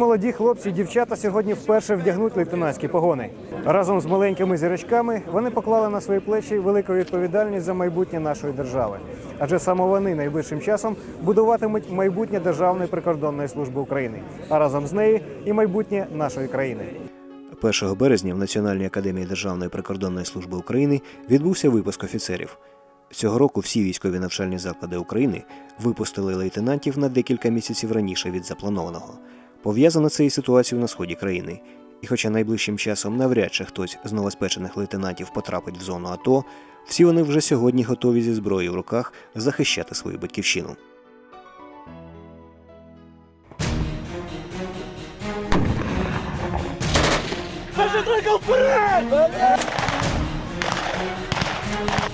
Молоді хлопці і дівчата сьогодні вперше вдягнуть лейтенантські погони. Разом з маленькими зірочками вони поклали на свої плечі велику відповідальність за майбутнє нашої держави. Адже саме вони найближчим часом будуватимуть майбутнє Державної прикордонної служби України, а разом з нею і майбутнє нашої країни. 1 березня в Національній академії Державної прикордонної служби України відбувся випуск офіцерів. Цього року всі військові навчальні заклади України випустили лейтенантів на декілька місяців раніше від запланованого. Пов'язано це із ситуацією на сході країни. І хоча найближчим часом навряд чи хтось з новоспечених лейтенантів потрапить в зону АТО, всі вони вже сьогодні готові зі зброєю в руках захищати свою батьківщину.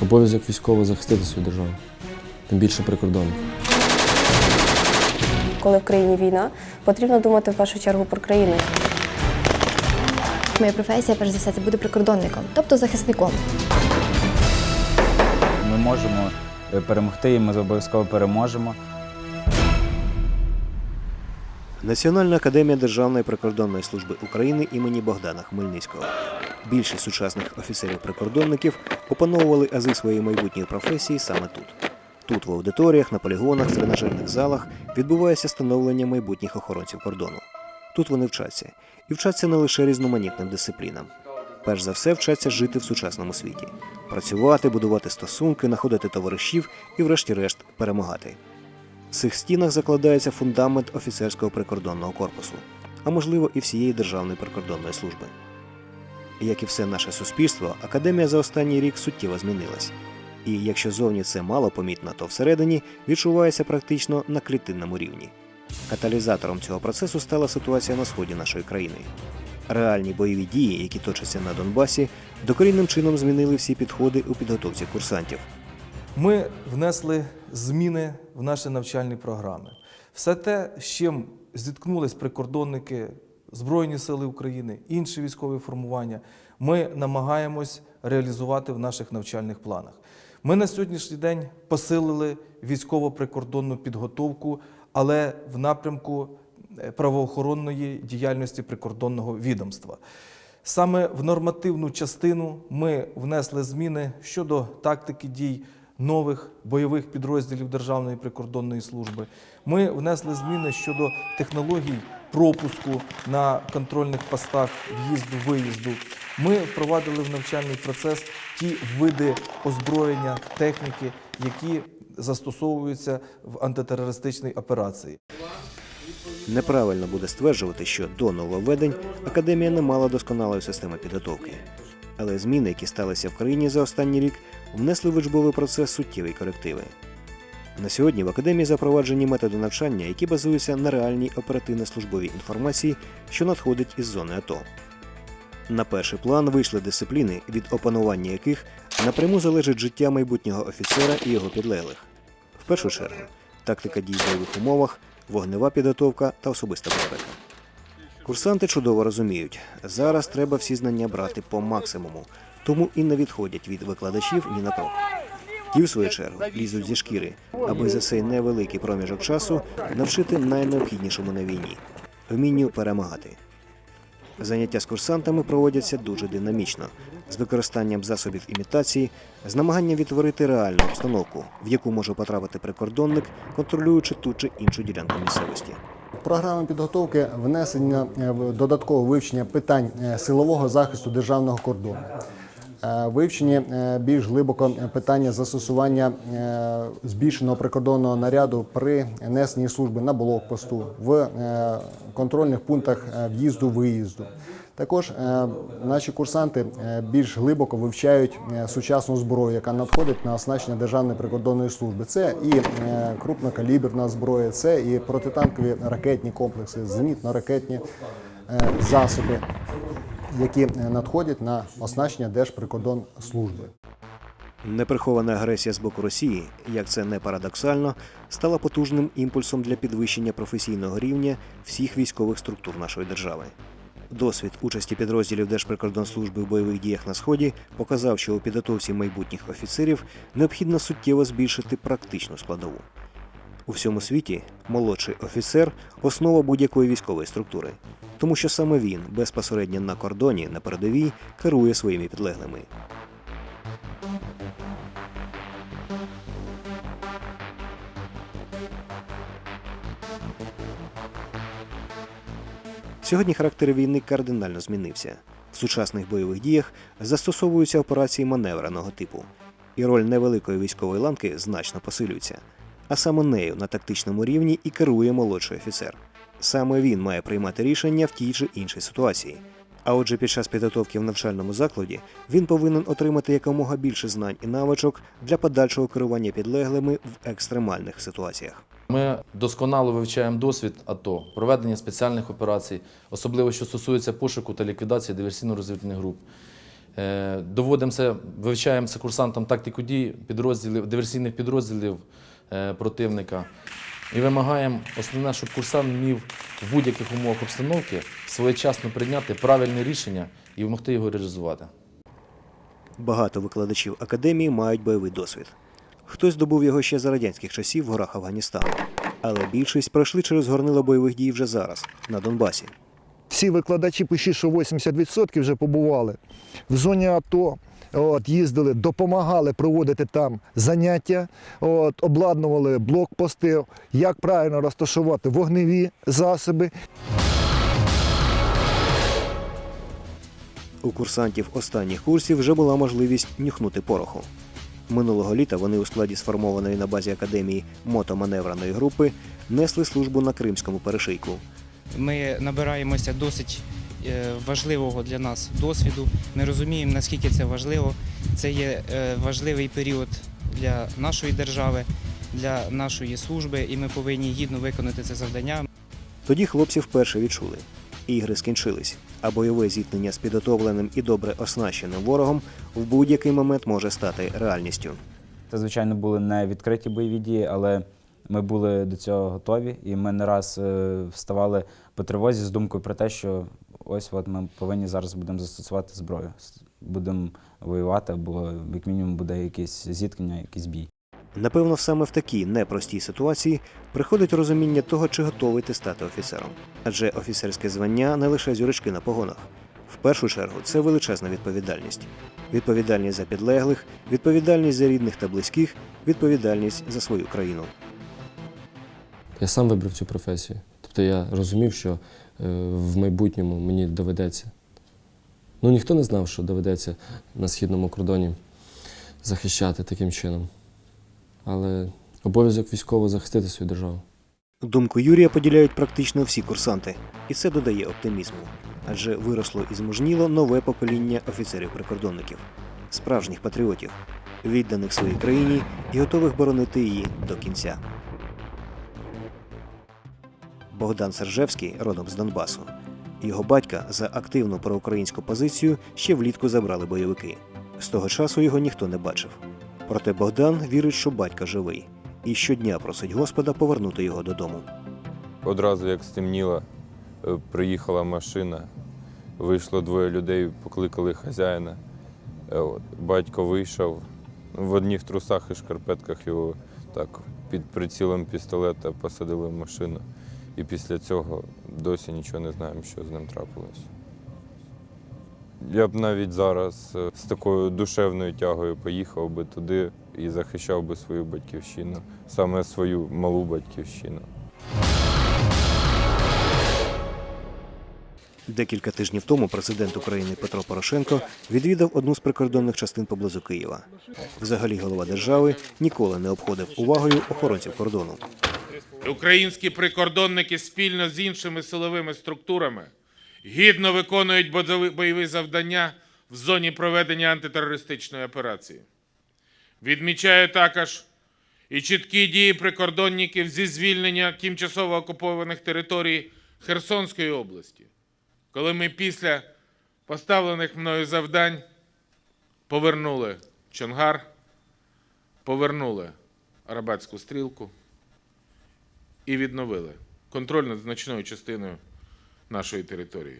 Обов'язок військового захистити свою державу, тим більше прикордонних. Коли в країні війна, потрібно думати в першу чергу про країну. Моя професія, перш за все, це буде прикордонником, тобто захисником. Ми можемо е, перемогти, і ми обов'язково переможемо. Національна академія Державної прикордонної служби України імені Богдана Хмельницького. Більшість сучасних офіцерів-прикордонників опановували ази своєї майбутньої професії саме тут. Тут, в аудиторіях, на полігонах, тренажерних залах відбувається становлення майбутніх охоронців кордону. Тут вони вчаться. І вчаться не лише різноманітним дисциплінам. Перш за все, вчаться жити в сучасному світі, працювати, будувати стосунки, знаходити товаришів і, врешті-решт, перемагати. В цих стінах закладається фундамент офіцерського прикордонного корпусу, а можливо і всієї Державної прикордонної служби. Як і все наше суспільство, академія за останній рік суттєво змінилась. І якщо зовні це мало помітно, то всередині відчувається практично на клітинному рівні. Каталізатором цього процесу стала ситуація на сході нашої країни. Реальні бойові дії, які точаться на Донбасі, докорінним чином змінили всі підходи у підготовці курсантів. Ми внесли зміни в наші навчальні програми. Все те, з чим зіткнулись прикордонники, Збройні Сили України, інші військові формування, ми намагаємось реалізувати в наших навчальних планах. Ми на сьогоднішній день посилили військово-прикордонну підготовку, але в напрямку е, правоохоронної діяльності прикордонного відомства. Саме в нормативну частину ми внесли зміни щодо тактики дій нових бойових підрозділів Державної прикордонної служби. Ми внесли зміни щодо технологій пропуску на контрольних постах в'їзду-виїзду. Ми впровадили в навчальний процес ті види озброєння, техніки, які застосовуються в антитерористичній операції. Неправильно буде стверджувати, що до нововведень академія не мала досконалої системи підготовки. Але зміни, які сталися в країні за останній рік, внесли в учбовий процес суттєві корективи. На сьогодні в академії запроваджені методи навчання, які базуються на реальній оперативно-службовій інформації, що надходить із зони АТО. На перший план вийшли дисципліни, від опанування яких напряму залежить життя майбутнього офіцера і його підлеглих. В першу чергу тактика дій в бойових умовах, вогнева підготовка та особиста безпека. Курсанти чудово розуміють, зараз треба всі знання брати по максимуму, тому і не відходять від викладачів ні на крок. Ті, в свою чергу, лізуть зі шкіри, аби за цей невеликий проміжок часу навчити найнеобхіднішому на війні вмінню перемагати. Заняття з курсантами проводяться дуже динамічно, з використанням засобів імітації, з намаганням відтворити реальну обстановку, в яку може потрапити прикордонник, контролюючи ту чи іншу ділянку місцевості. Програми підготовки внесення додаткового в додаткове вивчення питань е, силового захисту державного кордону. Е, Вивчені е, більш глибоко питання застосування е, збільшеного прикордонного наряду при несенні служби на блокпосту в е, контрольних пунктах е, в'їзду-виїзду. Також е, наші курсанти е, більш глибоко вивчають е, сучасну зброю, яка надходить на оснащення Державної прикордонної служби. Це і е, крупнокаліберна зброя, це і протитанкові ракетні комплекси, зенітно-ракетні е, засоби, які е, надходять на оснащення Держприкордонслужби. Неприхована агресія з боку Росії, як це не парадоксально, стала потужним імпульсом для підвищення професійного рівня всіх військових структур нашої держави. Досвід участі підрозділів Держприкордонслужби в бойових діях на сході показав, що у підготовці майбутніх офіцерів необхідно суттєво збільшити практичну складову. У всьому світі молодший офіцер основа будь-якої військової структури, тому що саме він безпосередньо на кордоні на передовій керує своїми підлеглими. Сьогодні характер війни кардинально змінився. В сучасних бойових діях застосовуються операції маневреного типу, і роль невеликої військової ланки значно посилюється. А саме нею на тактичному рівні і керує молодший офіцер. Саме він має приймати рішення в тій чи іншій ситуації. А отже, під час підготовки в навчальному закладі він повинен отримати якомога більше знань і навичок для подальшого керування підлеглими в екстремальних ситуаціях. Ми досконало вивчаємо досвід АТО, проведення спеціальних операцій, особливо що стосується пошуку та ліквідації диверсійно-розвідувальних груп. Е, Доводимося, вивчаємося курсантам тактику дій підрозділів, диверсійних підрозділів противника і вимагаємо основне, щоб курсант вмів в будь-яких умовах обстановки своєчасно прийняти правильне рішення і вмогти його реалізувати. Багато викладачів академії мають бойовий досвід. Хтось здобув його ще за радянських часів в горах Афганістану, але більшість пройшли через горнила бойових дій вже зараз на Донбасі. Всі викладачі пишуть, що 80% вже побували в зоні АТО. От, їздили, допомагали проводити там заняття, от, обладнували блокпости, як правильно розташувати вогневі засоби. У курсантів останніх курсів вже була можливість нюхнути пороху. Минулого літа вони у складі сформованої на базі академії мотоманевреної групи несли службу на кримському перешийку. Ми набираємося досить важливого для нас досвіду. Ми розуміємо, наскільки це важливо. Це є е, важливий період для нашої держави, для нашої служби, і ми повинні гідно виконати це завдання. Тоді хлопці вперше відчули. Ігри скінчились, а бойове зіткнення з підготовленим і добре оснащеним ворогом в будь-який момент може стати реальністю. Це, звичайно, були не відкриті бойові дії, але ми були до цього готові, і ми не раз е, вставали по тривозі з думкою про те, що ось от ми повинні зараз будемо застосувати зброю, будемо воювати, або як мінімум буде якесь зіткнення, якийсь бій. Напевно, саме в такій непростій ситуації приходить розуміння того, чи готовий ти стати офіцером. Адже офіцерське звання не лише зюрочки на погонах. В першу чергу це величезна відповідальність. Відповідальність за підлеглих, відповідальність за рідних та близьких, відповідальність за свою країну. Я сам вибрав цю професію. Тобто я розумів, що в майбутньому мені доведеться. Ну ніхто не знав, що доведеться на східному кордоні захищати таким чином. Але обов'язок військово захистити свою державу. Думку Юрія поділяють практично всі курсанти, і це додає оптимізму. Адже виросло і змужніло нове покоління офіцерів-прикордонників, справжніх патріотів, відданих своїй країні і готових боронити її до кінця. Богдан Сержевський родом з Донбасу. Його батька за активну проукраїнську позицію ще влітку забрали бойовики. З того часу його ніхто не бачив. Проте Богдан вірить, що батько живий, і щодня просить Господа повернути його додому. Одразу як стемніло, е, приїхала машина, вийшло двоє людей, покликали хазяїна. Е, Батько вийшов в одних трусах і шкарпетках його так під прицілом пістолета посадили в машину. І після цього досі нічого не знаємо, що з ним трапилось. Я б навіть зараз е, з такою душевною тягою поїхав би туди і захищав би свою батьківщину, саме свою малу батьківщину. Декілька тижнів тому президент України Петро Порошенко відвідав одну з прикордонних частин поблизу Києва. Взагалі голова держави ніколи не обходив увагою охоронців кордону. Українські прикордонники спільно з іншими силовими структурами гідно виконують бойові завдання в зоні проведення антитерористичної операції. Відмічаю також і чіткі дії прикордонників зі звільнення тимчасово окупованих територій Херсонської області, коли ми після поставлених мною завдань повернули Чонгар, повернули Арабатську стрілку і відновили контроль над значною частиною нашої території.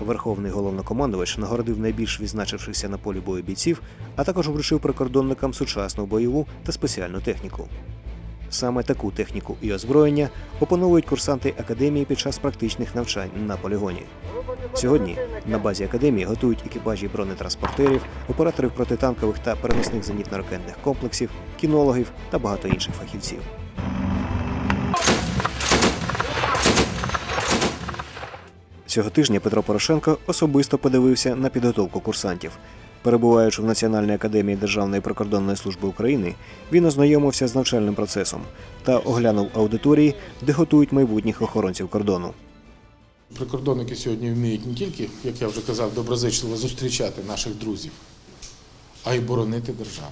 Верховний головнокомандувач нагородив найбільш відзначившихся на полі бою бійців, а також вручив прикордонникам сучасну бойову та спеціальну техніку. Саме таку техніку і озброєння опановують курсанти академії під час практичних навчань на полігоні. Сьогодні на базі академії готують екіпажі бронетранспортерів, операторів протитанкових та переносних зенітно-ракетних комплексів, кінологів та багато інших фахівців. Цього тижня Петро Порошенко особисто подивився на підготовку курсантів. Перебуваючи в Національній академії Державної прикордонної служби України, він ознайомився з навчальним процесом та оглянув аудиторії, де готують майбутніх охоронців кордону. Прикордонники сьогодні вміють не тільки, як я вже казав, доброзичливо зустрічати наших друзів, а й боронити державу.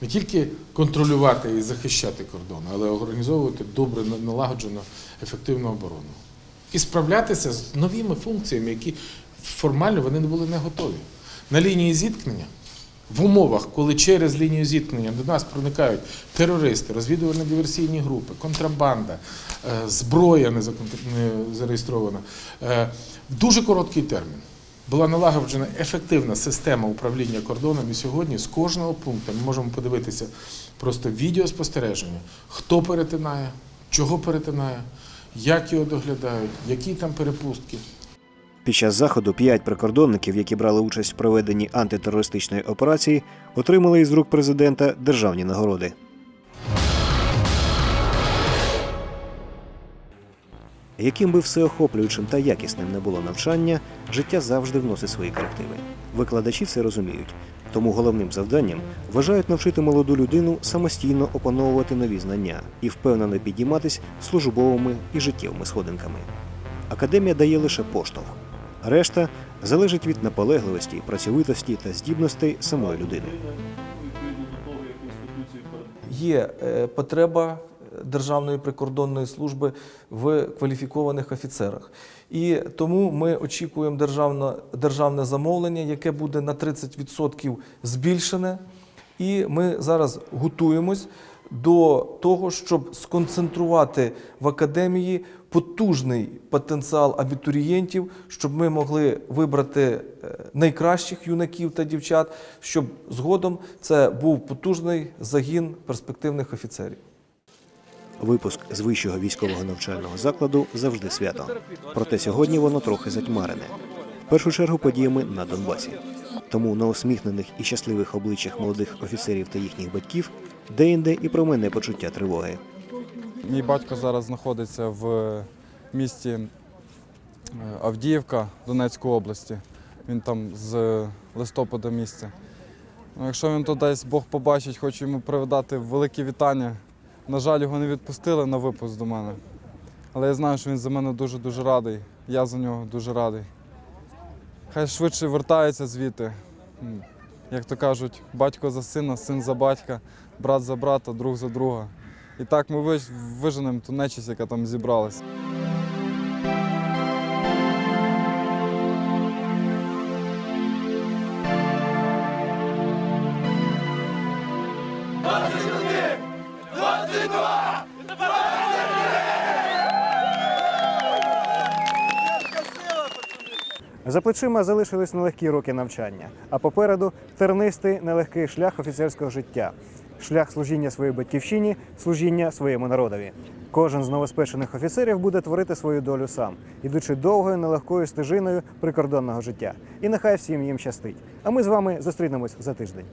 Не тільки контролювати і захищати кордон, але організовувати добре налагоджену ефективну оборону. І справлятися з новими функціями, які формально вони не були не готові. На лінії зіткнення, в умовах, коли через лінію зіткнення до нас проникають терористи, розвідувально-диверсійні групи, контрабанда, е, зброя не зареєстрована, е, в дуже короткий термін була налагоджена ефективна система управління кордоном. І сьогодні з кожного пункту ми можемо подивитися просто відеоспостереження, хто перетинає, чого перетинає, як його доглядають, які там перепустки. Під час заходу п'ять прикордонників, які брали участь в проведенні антитерористичної операції, отримали із рук президента державні нагороди. Яким би всеохоплюючим та якісним не було навчання, життя завжди вносить свої корективи. Викладачі це розуміють, тому головним завданням вважають навчити молоду людину самостійно опановувати нові знання і впевнено підійматись службовими і життєвими сходинками. Академія дає лише поштовх. Решта залежить від наполегливості, працьовитості та здібностей самої людини. Є е, потреба Державної прикордонної служби в кваліфікованих офіцерах. І тому ми очікуємо державне, державне замовлення, яке буде на 30% збільшене. І ми зараз готуємось до того, щоб сконцентрувати в академії потужний потенціал абітурієнтів, щоб ми могли вибрати е, найкращих юнаків та дівчат, щоб згодом це був потужний загін перспективних офіцерів. Випуск з вищого військового навчального закладу завжди свято. Проте сьогодні воно трохи затьмарене. В першу чергу подіями на Донбасі. Тому на усміхнених і щасливих обличчях молодих офіцерів та їхніх батьків деінде і про мене почуття тривоги. Мій батько зараз знаходиться в місті е, Авдіївка Донецької області. Він там з листопада місця. Ну, якщо він тут десь Бог побачить, хочу йому привідати велике вітання. На жаль, його не відпустили на випуск до мене. Але я знаю, що він за мене дуже-дуже радий. Я за нього дуже радий. Хай швидше вертається звідти. Як то кажуть, батько за сина, син за батька, брат за брата, друг за друга. І так ми виж- виженемо ту нечість, яка там зібралась. За плечима залишились нелегкі роки навчання, а попереду тернистий нелегкий шлях офіцерського життя, шлях служіння своїй батьківщині, служіння своєму народові. Кожен з новоспечених офіцерів буде творити свою долю сам, ідучи довгою нелегкою стежиною прикордонного життя. І нехай всім їм щастить. А ми з вами зустрінемось за тиждень.